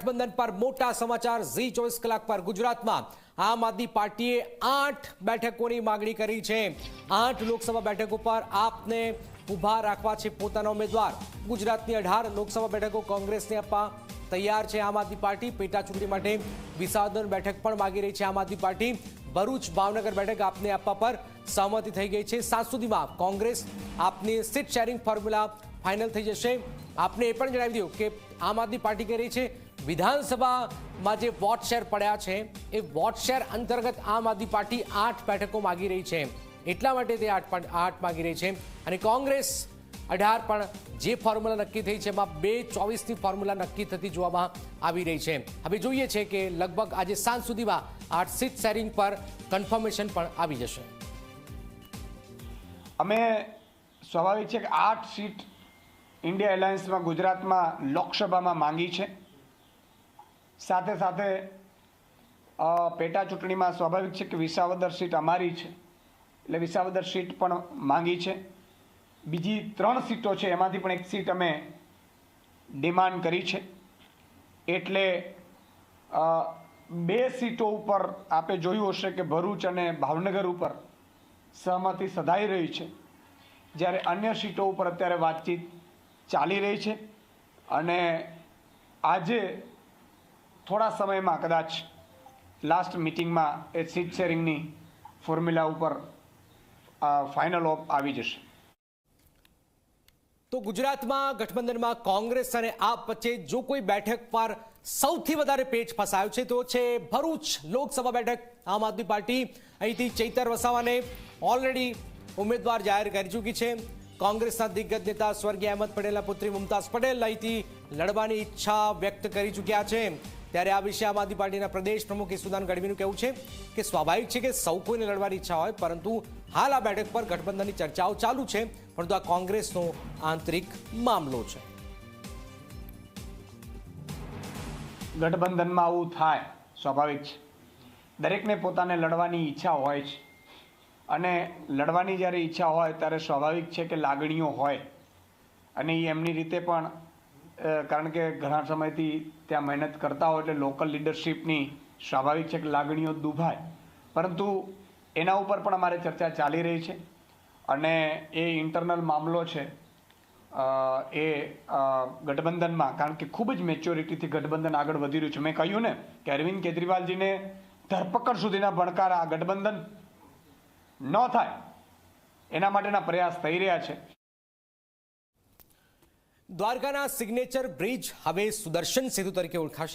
ગઠબંધન પર મોટા સમાચાર ઝી ચોવીસ કલાક પર ગુજરાતમાં આમ આદમી પાર્ટીએ આઠ બેઠકોની માગણી કરી છે. આઠ લોકસભા બેઠકો પર આપને ઊભા રાખવા છે પોતાના ઉમેદવાર. ગુજરાતની અઢાર લોકસભા બેઠકો કોંગ્રેસને આપવા તૈયાર છે આમ આદમી પાર્ટી. પેટા ચૂંટણી માટે વિસાવદર બેઠક પણ માગી રહી છે આમ આદમી પાર્ટી. ભરૂચ ભાવનગર બેઠક આપને આપવા પર સહમતિ થઈ ગઈ છે. સાત સુધીમાં કોંગ્રેસ આપની સીટ શેરિંગ ફોર્મ્યુલા ફાઇનલ થઈ જશે. આપને એ પણ જણાવી દઉં કે આમ આદમી પાર્ટી કહી રહી છે વિધાનસભામાં જે વોટ શેર પડ્યા છે, એ વોટ શેર અંતર્ગત આમ આદમી પાર્ટી આઠ બેઠકો માગી રહી છે. એટલા માટે તે આઠ આઠ માગી રહી છે. અને કોંગ્રેસ અઢાર પણ જે ફોર્મ્યુલા નક્કી થઈ છે, એમાં બે ચોવીસની ફોર્મ્યુલા નક્કી થતી જોવામાં આવી રહી છે. હવે જોઈએ છે કે લગભગ આજે સાંજ સુધીમાં આઠ સીટ શેરિંગ પર કન્ફર્મેશન પણ આવી જશે. અમે સ્વાભાવિક છે કે આઠ સીટ ઇન્ડિયા એલાયન્સમાં ગુજરાતમાં લોકસભામાં માંગી છે. સાથે સાથે પેટા ચૂંટણીમાં સ્વાભાવિક છે કે વિસાવદર સીટ અમારી છે. એટલે વિસાવદર સીટ પણ માંગી છે. બીજી ત્રણ સીટો છે, એમાંથી પણ એક સીટ અમે ડિમાન્ડ કરી છે. એટલે બે સીટો ઉપર આપે જોયું હશે કે ભરૂચ અને ભાવનગર ઉપર સહમતિ સધાઈ રહી છે. જ્યારે અન્ય સીટો ઉપર અત્યારે વાતચીત ચાલી રહી છે. અને આજે થોડા સમયમાં કદાચ લાસ્ટ મિટિંગમાં એ સીટ શેરિંગની ફોર્મ્યુલા ઉપર ફાઇનલ ઓફ આવી જશે. તો ગુજરાતમાં ગઠબંધનમાં કોંગ્રેસ અને આપ વચ્ચે જો કોઈ બેઠક પર સૌથી વધારે પેચ ફસાયો છે તો છે ભરૂચ લોકસભા બેઠક. આમ આદમી પાર્ટી અહીંથી ચૈતર વસાવાને ઓલરેડી ઉમેદવાર જાહેર કરી ચૂકી છે. કોંગ્રેસના દિગ્ગજ નેતા સ્વર્ગીય અહેમદ પટેલના પુત્રી મુમતાઝ પટેલ અહીંથી લડવાની ઈચ્છા વ્યક્ત કરી ચૂક્યા છે. ત્યારે આ વિશે આમ આદમી પાર્ટીના પ્રદેશ પ્રમુખ ઈસુદાન ગઢવીનું કહેવું છે કે સ્વાભાવિક છે કે સૌ કોઈને લડવાની ઈચ્છા હોય, પરંતુ હાલ આ બેઠક પર ગઠબંધનની ચર્ચાઓ ચાલુ છે, પરંતુ આ કોંગ્રેસનો આંતરિક મામલો છે. ગઠબંધનમાં આવું થાય, સ્વાભાવિક છે. દરેકને પોતાને લડવાની ઈચ્છા હોય છે. અને લડવાની જ્યારે ઈચ્છા હોય, ત્યારે સ્વાભાવિક છે કે લાગણીઓ હોય. અને એમની રીતે પણ કારણ કે ઘણા સમયથી ત્યાં મહેનત કરતા હોય એટલે લોકલ લીડરશિપની સ્વાભાવિક છે કે લાગણીઓ દુભાય. પરંતુ એના ઉપર પણ અમારે ચર્ચા ચાલી રહી છે અને એ ઇન્ટરનલ મામલો છે એ ગઠબંધનમાં, કારણ કે ખૂબ જ મેચ્યોરિટીથી ગઠબંધન આગળ વધી રહ્યું છે. મેં કહ્યું ને કે અરવિંદ કેજરીવાલજીને ધરપકડ સુધીના ભણકાર ગઠબંધન ન થાય, એના માટેના પ્રયાસ થઈ રહ્યા છે. દ્વારકાના સિગ્નેચર બ્રિજ હવે સુદર્શન સેતુ તરીકે ઓળખાશે.